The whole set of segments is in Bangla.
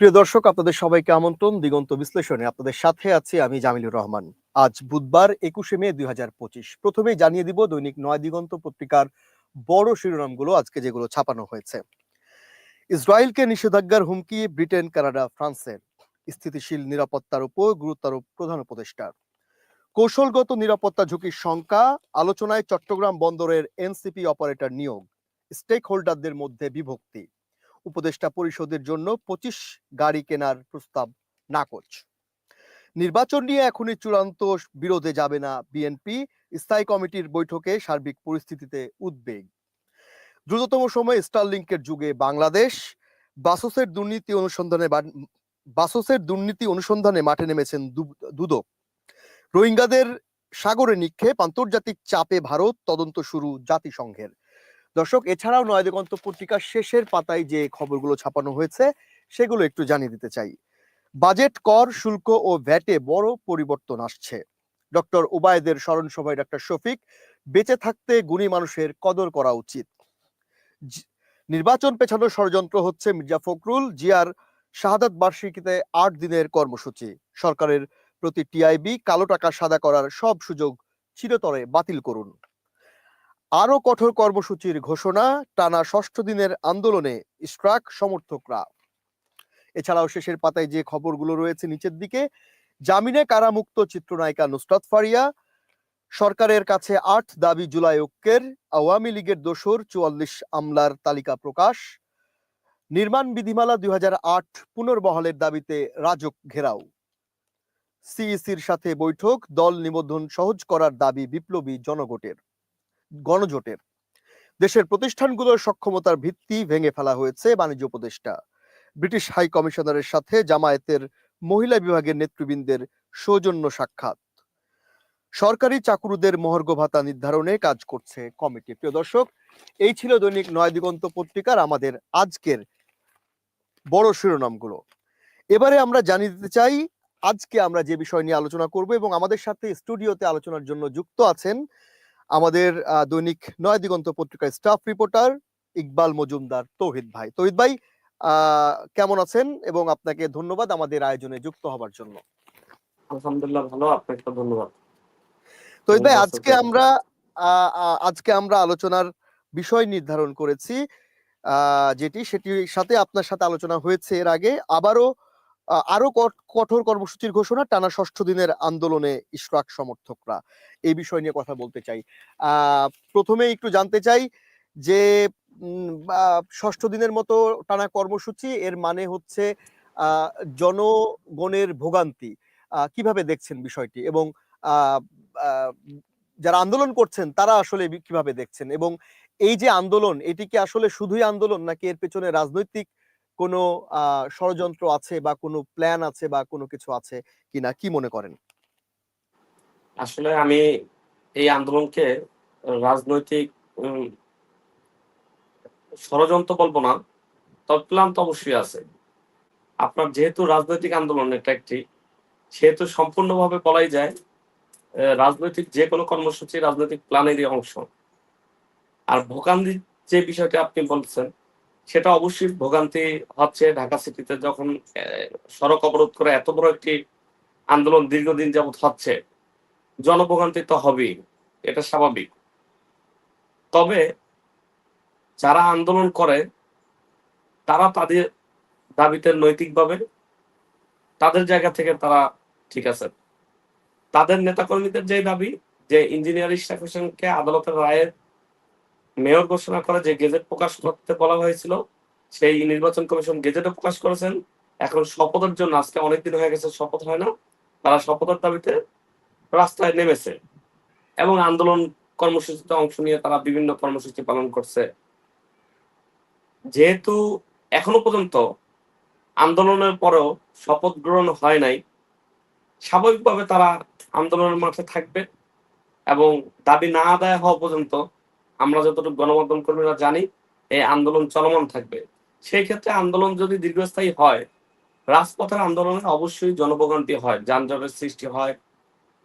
প্রিয় দর্শক, আপনাদের সবাইকে আমন্ত্রণ, দিগন্ত বিশ্লেষণে। আপনাদের সাথে আছি আমি জামিলুর রহমান। আজ বুধবার একুশে মে দুই হাজার পঁচিশ। প্রথমেই জানিয়ে দিব দৈনিক নয় দিগন্ত পত্রিকার বড় শিরোনামগুলো আজকে যেগুলো ছাপানো হয়েছে। ইসরায়েলকে নিষেধাজ্ঞার হুমকি, ব্রিটেন, কানাডা ফ্রান্সের স্থিতিশীল নিরাপত্তার উপর গুরুত্বারোপ প্রধান উপদেষ্টার কৌশলগত নিরাপত্তা ঝুঁকির শঙ্কা, আলোচনায় চট্টগ্রাম বন্দরের এনসিপি অপারেটর নিয়োগ। স্টেক হোল্ডারদের মধ্যে বিভক্তি। উপদেষ্টা পরিষদের জন্য পঁচিশ গাড়ি কেনার প্রস্তাব নাকচ নির্বাচন নিয়ে এখনই চূড়ান্ত বিরোধে যাবে না বিএনপি। স্থায়ী কমিটির বৈঠকে সার্বিক পরিস্থিতিতে উদ্বেগ। দ্রুততম সময়ে স্টারলিংকের যুগে বাংলাদেশ। বাসসের দুর্নীতি অনুসন্ধানে বাসসের দুর্নীতি অনুসন্ধানে মাঠে নেমেছেন দুদক। রোহিঙ্গাদের সাগরে নিক্ষেপ, আন্তর্জাতিক চাপে ভারত, তদন্ত শুরু জাতিসংঘের। দর্শক, এছাড়াও নয় দিগন্ত পত্রিকার শেষের পাতায় যে খবরগুলো ছাপানো হয়েছে, সেগুলো একটু জানিয়ে দিতে চাই। বাজেট, কর, শুল্ক ও ভ্যাটে বড় পরিবর্তন আসছে। ডক্টর ওবায়দের স্মরণ সভায় ডক্টর শফিক, বেঁচে থাকতে গুণী মানুষের কদর করা উচিত। নির্বাচন পেছানোর ষড়যন্ত্র হচ্ছে মির্জা ফখরুল, জিয়ার শাহাদাত বার্ষিকীতে আট দিনের কর্মসূচি। সরকারের প্রতি টিআইবি কালো টাকা সাদা করার সব সুযোগ চিরতরে বাতিল করুন। আরও কঠোর কর্মসূচির ঘোষণা, টানা ষষ্ঠ দিনের আন্দোলনে স্ট্রাক সমর্থকরা। এছাড়াও শেষের পাতায় যে খবরগুলো রয়েছে নিচের দিকে, জামিনে কারামুক্ত চিত্রনায়িকা নুসরাত ফারিয়া, সরকারের কাছে আট দাবি জুলাই ঐক্যের, আওয়ামী লীগের দোসর চুয়াল্লিশ আমলার তালিকা প্রকাশ, নির্মাণ বিধিমালা দুই পুনর্বহালের দাবিতে রাজক ঘেরাও। সিইসির সাথে বৈঠক, দল নিবন্ধন সহজ করার দাবি বিপ্লবী জনগোটের। গণজোটের। দেশের প্রতিষ্ঠানগুলোর সক্ষমতার ভিত্তি ভেঙে ফেলা হয়েছে বাণিজ্য উপদেষ্টা। ব্রিটিশ হাই কমিশনারের সাথে জামায়াতের মহিলা বিভাগের নেতৃবৃন্দের সৌজন্য সাক্ষাৎ। সরকারি চাকুরুদের মহার্ঘ ভাতা নির্ধারণে কাজ করছে কমিটি। প্রিয় দর্শক, এই ছিল দৈনিক নয় দিগন্ত পত্রিকার আমাদের আজকের বড় শিরোনামগুলো। এবারে আমরা জানিয়ে দিতে চাই, আজকে আমরা যে বিষয় নিয়ে আলোচনা করব এবং আমাদের সাথে স্টুডিওতে আলোচনার জন্য যুক্ত আছেন আমাদের দৈনিক নয় দিগন্ত পত্রিকার স্টাফ রিপোর্টার ইকবাল মজুমদার তৌহিদ ভাই। তৌহিদ ভাই কেমন আছেন? এবং আপনাকে ধন্যবাদ আমাদের আয়োজনে যুক্ত হবার জন্য। আলহামদুলিল্লাহ ভালো আপনাকে ধন্যবাদ। তৌহিদ ভাই আজকে আমরা আজকে আমরা আলোচনার বিষয় নির্ধারণ করেছি। আহ, যেটি সেটির সাথে আপনার সাথে আলোচনা হয়েছে এর আগে। আবারও আরও কঠ- কঠোর কর্মসূচির ঘোষণা টানা ষষ্ঠ দিনের আন্দোলনে ইশরাক সমর্থকরা। এই বিষয় নিয়ে কথা বলতে চাই। প্রথমে একটু জানতে চাই যে ষষ্ঠ দিনের মতো টানা কর্মসূচি এর মানে হচ্ছে জনগণের ভোগান্তি। কীভাবে দেখছেন বিষয়টি? এবং যারা আন্দোলন করছেন তারা আসলে কীভাবে দেখছেন? এবং এই যে আন্দোলন, এটি কি আসলে শুধুই আন্দোলন নাকি এর পেছনে রাজনৈতিক কোনো ষড়যন্ত্র আছে বা কোনো প্ল্যান আছে বা কোনো কিছু আছে কিনা? কি মনে করেন? আসলে আমি এই আন্দোলনকে রাজনৈতিক ষড়যন্ত্র বলব না, তবে প্ল্যান তো অবশ্যই আছে। আপনার যেহেতু রাজনৈতিক আন্দোলন এটা একটি, সেহেতু সম্পূর্ণভাবে বলাই যায় রাজনৈতিক যে কোনো কর্মসূচি রাজনৈতিক প্ল্যানেরই অংশ। আর ভোগান্তি যে বিষয়টা আপনি বলছেন সেটা অবশ্যই ভোগান্তি হচ্ছে ঢাকা সিটিতে যখন সড়ক অবরোধ করে এত বড় একটি আন্দোলন দীর্ঘদিন যাবত হচ্ছে। জনভোগান্তি তো হবেই, এটা স্বাভাবিক। তবে যারা আন্দোলন করে, তারা তাদের দাবিতে নৈতিকভাবে তাদের জায়গা থেকে তারা ঠিক আছে। তাদের নেতাকর্মীদের যে দাবি, যে ইঞ্জিনিয়ার ইশরাক আদালতের রায়ের মেয়র ঘোষণা করে যে গেজেট প্রকাশ করতে বলা হয়েছিল, সেই নির্বাচন কমিশন গেজেটও প্রকাশ করেছেন। এখন শপথের জন্য আজকে অনেকদিন হয়ে গেছে, শপথ হয় না। তারা শপথের দাবিতে রাস্তায় নেমেছে এবং আন্দোলন কর্মসূচিতে অংশ নিয়ে তারা বিভিন্ন কর্মসূচি পালন করছে। যেহেতু এখনও পর্যন্ত আন্দোলনের পরেও শপথ গ্রহণ হয় নাই, স্বাভাবিকভাবে তারা আন্দোলনের মাঠে থাকবে এবং দাবি না আদায় হওয়া পর্যন্ত আমরা যতটুকু গণমাধ্যম কর্মীরা জানি, এই আন্দোলন চলমান থাকবে। সেই ক্ষেত্রে আন্দোলন যদি দীর্ঘস্থায়ী হয়, রাজপথের আন্দোলনে অবশ্যই জনভোগান্তি হয়, যানজটের সৃষ্টি হয়,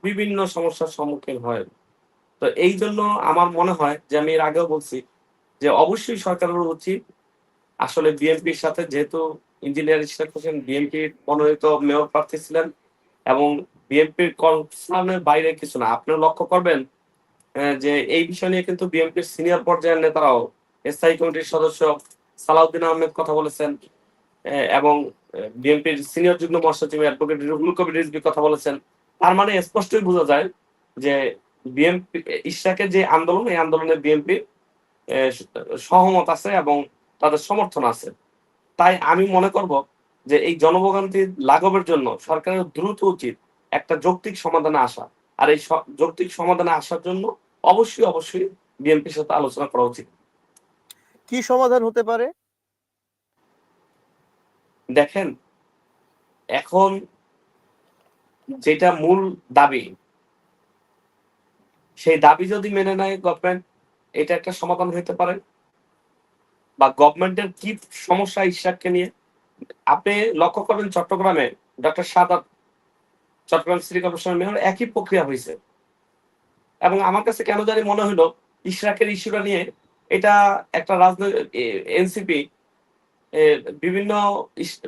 বিভিন্ন সমস্যার সম্মুখীন হয়। তো এই জন্য আমার মনে হয় যে আমি এর আগেও বলছি যে অবশ্যই সরকারের উচিত আসলে বিএনপির সাথে, যেহেতু ইঞ্জিনিয়ার ইশরাক হোসেন বিএনপির মনোনীত মেয়র প্রার্থী ছিলেন এবং বিএনপির কনসার্নের বাইরে কিছু না। আপনি লক্ষ্য করবেন যে এই বিষয় নিয়ে কিন্তু বিএনপির সিনিয়র পর্যায়ের নেতারাও স্থায়ী কমিটির সদস্য সালাউদ্দিন আহমেদ কথা বলেছেন এবং বিএনপির সিনিয়র যুগ্ম মহাসচিব অ্যাডভোকেট রুহুল কবির রিজভি কথা বলেছেন। তার মানে স্পষ্টই বোঝা যায় যে বিএনপি, ইশরাকের যে আন্দোলন, এই আন্দোলনে বিএনপি সহমত আছে এবং তাদের সমর্থন আছে। তাই আমি মনে করব যে এই জনভোগান্তি লাঘবের জন্য সরকারের দ্রুত উচিত একটা যৌক্তিক সমাধানে আসা। আর এই যৌক্তিক সমাধানে আসার জন্য অবশ্যই অবশ্যই বিএনপির সাথে আলোচনা করা উচিত। কি সমাধান হতে পারে? দেখেন এখন যেটা মূল দাবি সেই দাবি যদি মেনে নেয় গভর্নমেন্ট এটা একটা সমাধান হতে পারে। বা গভর্নমেন্টের কি সমস্যা ইশাককে নিয়ে? আপনি লক্ষ্য করবেন চট্টগ্রামে ডক্টর সাদাত চট্টগ্রাম সিটি কর্পোরেশনের মেয়র একই প্রক্রিয়া হয়েছে। এবং আমার কাছে কেন জানি মনে হলো ইশরাকের ইস্যুটা নিয়ে এটা একটা রাজনৈতিক এনসিপি বিভিন্ন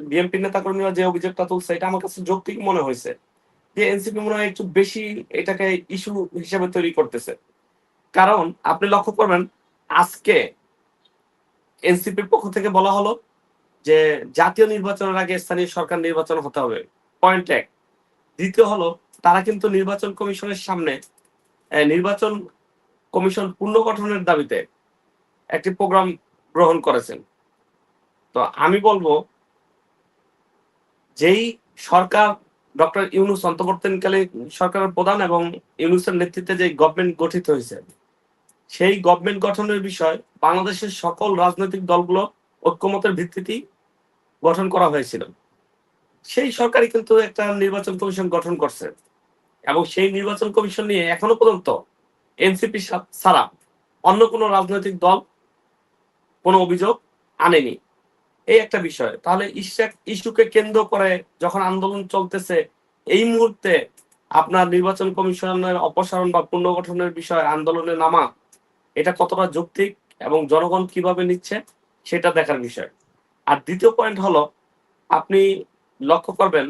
বিএনপি নেতাকর্মীরা যে অভিযোগটা তুলছে, এটা আমার কাছে যৌক্তিক মনে হয়েছে যে এনসিপি মনে হয় একটু বেশি এটাকে ইস্যু হিসেবে তৈরি করতেছে। কারণ আপনি লক্ষ্য করবেন, আজকে এনসিপির পক্ষ থেকে বলা হলো যে জাতীয় নির্বাচনের আগে স্থানীয় সরকার নির্বাচন হতে হবে। পয়েন্ট এক। দ্বিতীয় হলো, তারা কিন্তু নির্বাচন কমিশনের সামনে নির্বাচন কমিশন পুনর্গঠনের দাবিতে একটি প্রোগ্রাম গ্রহণ করেছেন। তো আমি বলব, যেই সরকার ডক্টর ইউনুস অন্তর্বর্তীকালে সরকারের প্রধান এবং ইউনুসের নেতৃত্বে যে গভর্নমেন্ট গঠিত হয়েছে, সেই গভর্নমেন্ট গঠনের বিষয় বাংলাদেশের সকল রাজনৈতিক দলগুলো ঐক্যমতের ভিত্তিতেই গঠন করা হয়েছিল। সেই সরকারই কিন্তু একটা নির্বাচন কমিশন গঠন করছে। এবং সেই নির্বাচন কমিশন নিয়ে এখনও পর্যন্ত এনসিপি ছাড়া অন্য কোনো রাজনৈতিক দল কোনো অভিযোগ আনেনি। এই একটা বিষয়। তাহলে ইস্যুকে কেন্দ্র করে যখন আন্দোলন চলতেছে, এই মুহূর্তে আপনার নির্বাচন কমিশনের অপসারণ বা পুনর্গঠনের বিষয়ে আন্দোলনে নামা, এটা কতটা যৌক্তিক এবং জনগণ কীভাবে নিচ্ছে, সেটা দেখার বিষয়। আর দ্বিতীয় পয়েন্ট হলো, আপনি লক্ষ্য করবেন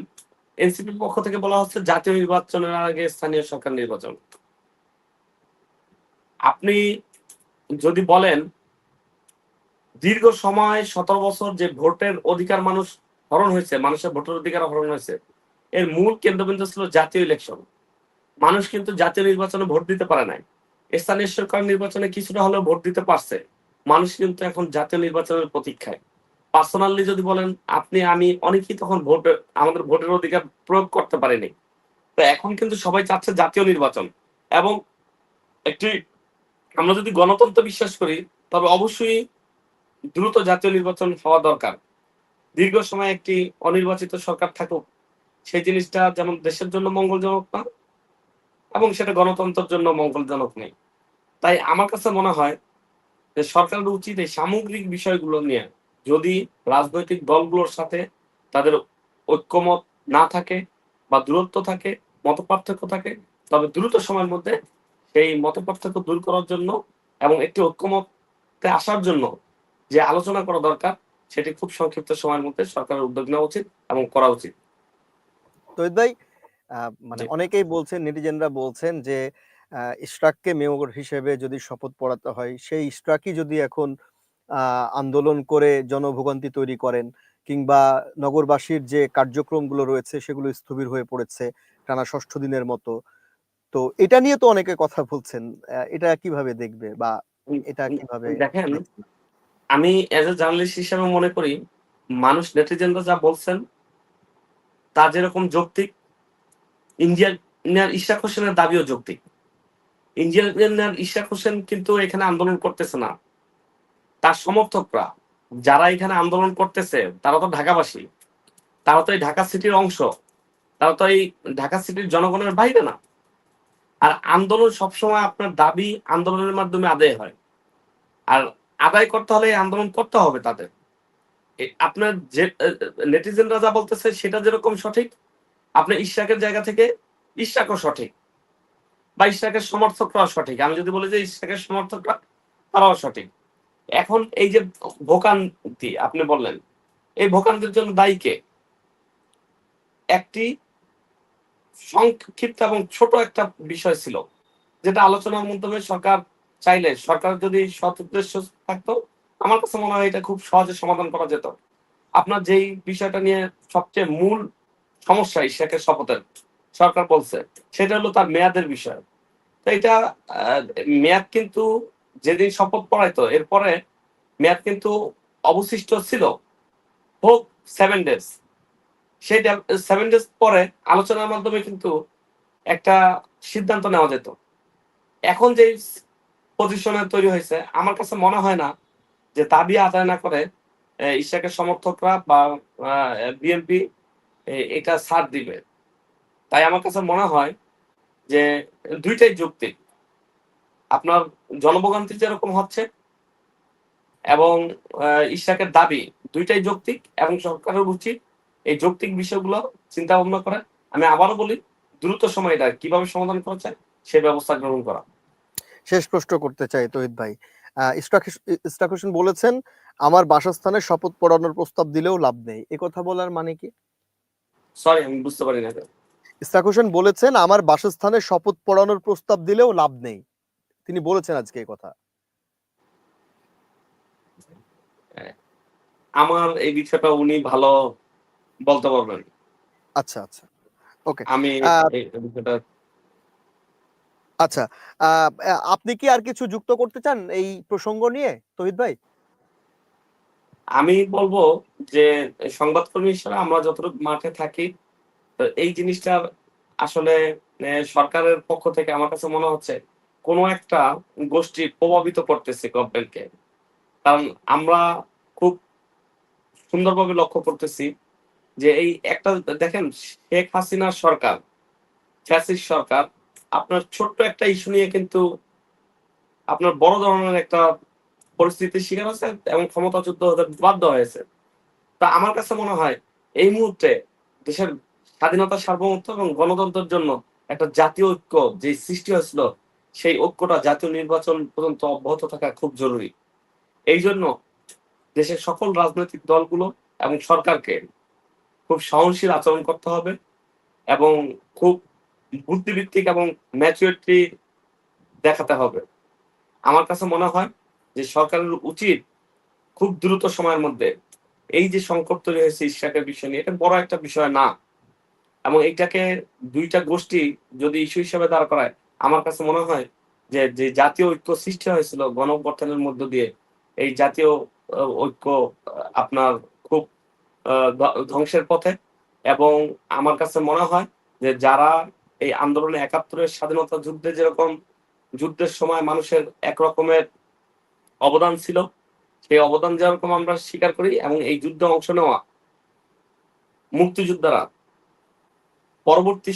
এনসিপির পক্ষ থেকে বলা হচ্ছে জাতীয় নির্বাচনের আগে স্থানীয় সরকার নির্বাচন। আপনি যদি বলেন, দীর্ঘ সময় সতেরো বছর যে ভোটের অধিকার মানুষ হরণ হয়েছে, মানুষের ভোটের অধিকার হরণ হয়েছে, এর মূল কেন্দ্রবিন্দু ছিল জাতীয় ইলেকশন। মানুষ কিন্তু জাতীয় নির্বাচনে ভোট দিতে পারে নাই। স্থানীয় সরকার নির্বাচনে কিছুটা হলেও ভোট দিতে পারছে। মানুষ কিন্তু এখন জাতীয় নির্বাচনের প্রতীক্ষায়। পার্সোনালি যদি বলেন, আপনি, আমি অনেকেই তখন ভোট, আমাদের ভোটের অধিকার প্রয়োগ করতে পারিনি। তো এখন কিন্তু সবাই চাচ্ছে জাতীয় নির্বাচন। এবং একটি, আমরা যদি গণতন্ত্র বিশ্বাস করি, তবে অবশ্যই দ্রুত জাতীয় নির্বাচন হওয়া দরকার। দীর্ঘ সময় একটি অনির্বাচিত সরকার থাকুক, সেই জিনিসটা যেমন দেশের জন্য মঙ্গলজনক না, এবং সেটা গণতন্ত্রের জন্য মঙ্গলজনক নেই। তাই আমার কাছে মনে হয় যে সরকারের উচিত এই সামগ্রিক বিষয়গুলো নিয়ে যদি রাজনৈতিক দলগুলোর সাথে তাদের ঐক্যমত না থাকে বা দূরত্ব থাকে মত পার্থক্য থাকে তবে দ্রুত সময়ের মধ্যে সেই মত পার্থক্য দূর করার জন্য এবং একটি ঐক্যমতে আসার জন্য যে আলোচনা করা দরকার সেটি খুব সংক্ষিপ্ত সময়ের মধ্যে সরকারের উদ্যোগ নেওয়া উচিত এবং করা উচিত। তৈদ ভাই মানে অনেকেই বলছেন নেটিজেনরা বলছেন যে ইশরাককে মেয়র হিসেবে যদি শপথ পড়াতে হয় সেই ইশরাকই যদি এখন আন্দোলন করে জনভোগান্তি তৈরি করেন কিংবা নগরবাসীর যে কার্যক্রমগুলো রয়েছে সেগুলো স্থবির হয়ে পড়েছে টানা ষষ্ঠ দিনের মতো। তো এটা নিয়ে তো অনেকে কথা বলছেন। এটা কীভাবে দেখবে বা এটা কীভাবে দেখেন আমি এজ এ জার্নালিস্ট হিসেবে মনে করি মানুষ নেটিজেনরা যা বলছেন তা যেরকম যৌক্তিক ইঞ্জিনিয়ার ইশাক হোসেনের দাবিও যৌক্তিক। ইঞ্জিনিয়ার ইশাক হোসেন কিন্তু এখানে আন্দোলন করতেছে না। তার সমর্থকরা, যারা এখানে আন্দোলন করতেছে, তারা তো ঢাকাবাসী। তারা তো এই ঢাকা সিটির অংশ। তারা তো এই ঢাকা সিটির জনগণের বাইরে না। আর আন্দোলন সবসময় আপনার দাবি আন্দোলনের মাধ্যমে আদায় হয়। আর আদায় করতে হলে আন্দোলন করতে হবে তাদের। আপনার যে নেটিজেনরা যা বলতেছে সেটা যেরকম সঠিক আপনার ইশাকের জায়গা থেকে ইশাকও সঠিক বা ইশাকের সমর্থকরাও সঠিক। আমি যদি বলি যে ইশাকের সমর্থকরা, তারাও সঠিক। এখন এই যে ভোকান্তি আপনি বললেন, এই ভোগান্তির জন্য দায়ী কে? একটি সংক্ষিপ্ত এবং ছোট একটা বিষয় ছিল, যেটা আলোচনার মাধ্যমে সরকার চাইলে, সরকার যদি সৎ উদ্দেশ্য থাকতো, আমার কাছে মনে হয় এটা খুব সহজে সমাধান করা যেত। আপনার যেই বিষয়টা নিয়ে সবচেয়ে মূল সমস্যা শেখের শপথের, সরকার বলছে, সেটা হলো তার মেয়াদের বিষয়। তো এটা মেয়াদ কিন্তু যেদিন শপথ পড়াইতো এরপরে মেয়াদ কিন্তু অবশিষ্ট ছিল। হোক সেভেন ডেজ সেই সেভেন ডেজ পরে আলোচনার মাধ্যমে কিন্তু একটা সিদ্ধান্ত নেওয়া যেত। এখন যে পজিশনে তৈরি হয়েছে আমার কাছে মনে হয় না যে দাবি আদায় না করে আহ, ইশাকের সমর্থকরা বা বিএনপি এটা ছাড় দিবে। তাই আমার কাছে মনে হয় যে দুইটাই যুক্তি। আপনার জনভোগান্তি যেরকম হচ্ছে এবং ইশাকের দাবি দুইটাই যৌক্তিক এবং সরকারের উচিত এই যৌক্তিক বিষয়গুলো চিন্তা ভাবনা করে। আমি আবারও বলি দ্রুত সময়টা কীভাবে সমাধান করা যায় সে ব্যবস্থা গ্রহণ করা। শেষ প্রশ্ন করতে চাই তহিদ ভাই। ইস্টাক- হোসেন বলেছেন আমার বাসস্থানে শপথ পড়ানোর প্রস্তাব দিলেও লাভ নেই। এ কথা বলার মানে কি? সরি আমি বুঝতে পারি না ইস্তাক হোসেন বলেছেন আমার বাসস্থানে শপথ পড়ানোর প্রস্তাব দিলেও লাভ নেই। তিনি বলেছেন আজকে এই কথা। আমার এই বিষয়টা উনি ভালো বলতে পারবেন। আচ্ছা আচ্ছা। ওকে। আমি বিষয়টা আচ্ছা আপনি কি আর কিছু যুক্ত করতে চান এই প্রসঙ্গ নিয়ে তহিদ ভাই? আমি বলব যে সংবাদকর্মী হিসেবে আমরা যতটুকু মাঠে থাকি তো এই জিনিসটা আসলে সরকারের পক্ষ থেকে আমার কাছে মনে হচ্ছে কোনো একটা গোষ্ঠী প্রভাবিত করতেছে গভর্নমেন্টকে কারণ আমরা খুব সুন্দরভাবে লক্ষ্য করতেছি যে এই একটা, দেখেন, শেখ হাসিনার সরকার, ফ্যাসিস্ট সরকার, আপনার ছোট্ট একটা ইস্যু নিয়ে কিন্তু আপনার বড় ধরনের একটা পরিস্থিতির শিকার হয়েছে এবং ক্ষমতাযুদ্ধ হতে বাধ্য হয়েছে। তা আমার কাছে মনে হয় এই মুহূর্তে দেশের স্বাধীনতা সার্বভৌমত্ব এবং গণতন্ত্রের জন্য একটা জাতীয় ঐক্য যে সৃষ্টি হয়েছিল সেই ঐক্যটা জাতীয় নির্বাচন পর্যন্ত অব্যাহত থাকা খুব জরুরি। এই জন্য দেশের সকল রাজনৈতিক দলগুলো এবং সরকারকে খুব সহনশীল আচরণ করতে হবে এবং খুব বুদ্ধিভিত্তিক এবং ম্যাচুরিটি দেখাতে হবে। আমার কাছে মনে হয় যে সরকারের উচিত খুব দ্রুত সময়ের মধ্যে এই যে সংকট তৈরি হয়েছে ইশাকের বিষয় নিয়ে, এটা বড় একটা বিষয় না। এবং এইটাকে দুইটা গোষ্ঠী যদি ইস্যু হিসেবে দাঁড় করায় আমার কাছে মনে হয় যে যে জাতীয় ঐক্য সৃষ্টি হয়েছিল গণঅভ্যর্থনের মধ্য দিয়ে, এই জাতীয় ঐক্য আপনার খুব ধ্বংসের পথে। এবং আমার কাছে মনে হয় যে, যারা এই আন্দোলনে একাত্তরের স্বাধীনতা যুদ্ধে যেরকম যুদ্ধের সময় মানুষের এক রকমের অবদান ছিল, সেই অবদান যেরকম আমরা স্বীকার করি এবং এই যুদ্ধে অংশ নেওয়া মুক্তিযোদ্ধারা পরবর্তী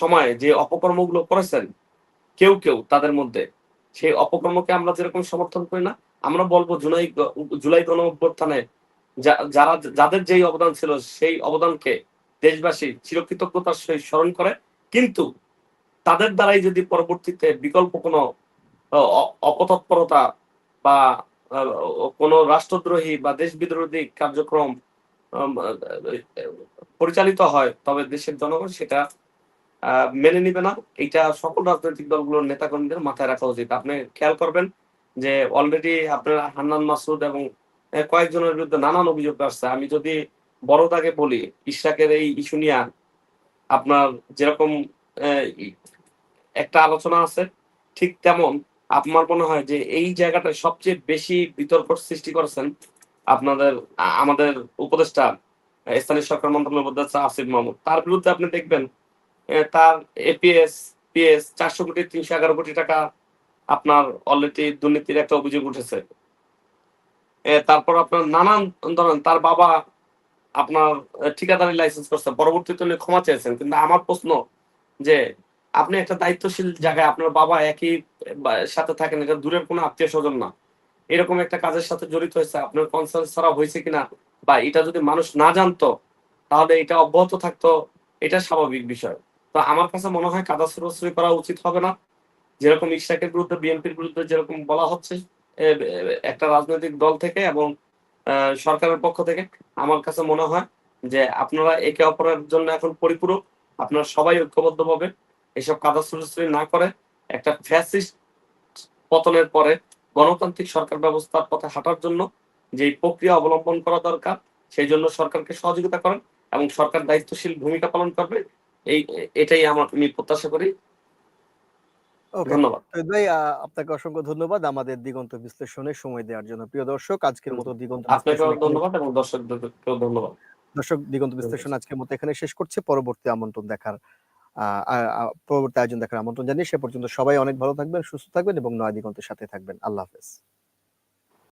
সময়ে যে অপকর্মগুলো করেছেন, কেউ কেউ তাদের মধ্যে, সেই অপকর্মকে আমরা যেরকম সমর্থন করি না, আমরা বলব জুলাই জুলাই গণ যারা, যাদের যেই অবদান ছিল, সেই অবদানকে দেশবাসী চিরকৃতজ্ঞতার সহিত স্মরণ করে, কিন্তু তাদের দ্বারাই যদি পরবর্তীতে বিকল্প কোনো অপতৎপরতা বা কোনো রাষ্ট্রদ্রোহী বা দেশ বিদ্রোহী কার্যক্রম পরিচালিত হয়, তবে দেশের জনগণ সেটা মেনে নিবে না। এটা সকল রাজনৈতিক দলগুলোর নেতাকর্মীদের মাথায় রাখা উচিত। আপনি খেয়াল করবেন যে অলরেডি আপনার হান্নান মাসুদ এবং কয়েকজনের বিরুদ্ধে নানান অভিযোগ আসছে। আমি যদি বড় দাগে বলি, ইশরাকের এই ইস্যু নিয়ে আপনার যেরকম একটা আলোচনা আছে, ঠিক তেমন। আমার মনে হয় যে এই জায়গাটা সবচেয়ে বেশি বিতর্ক সৃষ্টি করেছেন আপনাদের আমাদের উপদেষ্টা স্থানীয় সরকার মন্ত্রণালয়ের উপদেষ্টা আসিফ মাহমুদ, তার বিরুদ্ধে আপনি দেখবেন তার এপিএস পিএস চারশো কোটি, তিনশো এগারো কোটি টাকা আপনার অলরেডি দুর্নীতির একটা অভিযোগ উঠেছে। তারপর আপনার নানান ধরেন তার বাবা আপনার ঠিকাদারি লাইসেন্স করছে, পরবর্তীতে উনি ক্ষমা চেয়েছেন। কিন্তু আমার প্রশ্ন যে, আপনি একটা দায়িত্বশীল জায়গায় আপনার বাবা একই সাথে থাকেন, এটা দূরের কোনো আত্মীয় স্বজন না। এরকম একটা কাজের সাথে জড়িত হয়েছে, আপনার কনসার্ন ছাড়া হয়েছে কিনা? বা এটা যদি মানুষ না জানতো, তাহলে এটা অব্যাহত থাকতো, এটা স্বাভাবিক বিষয়। তো আমার কাছে মনে হয় কাদা সুরশ্রী করা উচিত হবে না। যেরকম ইশাকের বিরুদ্ধে, বিএনপির বিরুদ্ধে যেরকম বলা হচ্ছে একটা রাজনৈতিক দল থেকে এবং সরকারের পক্ষ থেকে, আমার কাছে মনে হয় যে আপনারা একে অপরের জন্য এখন পরিপূরক, আপনারা সবাই ঐক্যবদ্ধ ঐক্যবদ্ধভাবে এসব কাদা সুরশ্রী না করে একটা ফ্যাসিস্ট পতনের পরে গণতান্ত্রিক সরকার ব্যবস্থার পথে হাঁটার জন্য যে প্রক্রিয়া অবলম্বন করা দরকার সেই জন্য সরকারকে সহযোগিতা করেন এবং সরকার দায়িত্বশীল ভূমিকা পালন করবে। এই এটাই আমার আমি প্রত্যাশা করি। ধন্যবাদ। ভাই আপনাকে অসংখ্য ধন্যবাদ আমাদের দিগন্ত বিশ্লেষণে সময় দেওয়ার জন্য। প্রিয় দর্শক আজকের মতো দিগন্ত ধন্যবাদ এবং দর্শকদেরকেও ধন্যবাদ। দর্শক দিগন্ত বিশ্লেষণ আজকের মতো এখানে শেষ করছে। পরবর্তী আমন্ত্রণ দেখার পরবর্তী আয়োজন দেখার আমন্ত্রণ জানিয়ে সে পর্যন্ত সবাই অনেক ভালো থাকবেন, সুস্থ থাকবেন এবং নয় দিগন্তের সাথে থাকবেন। আল্লাহ হাফেজ।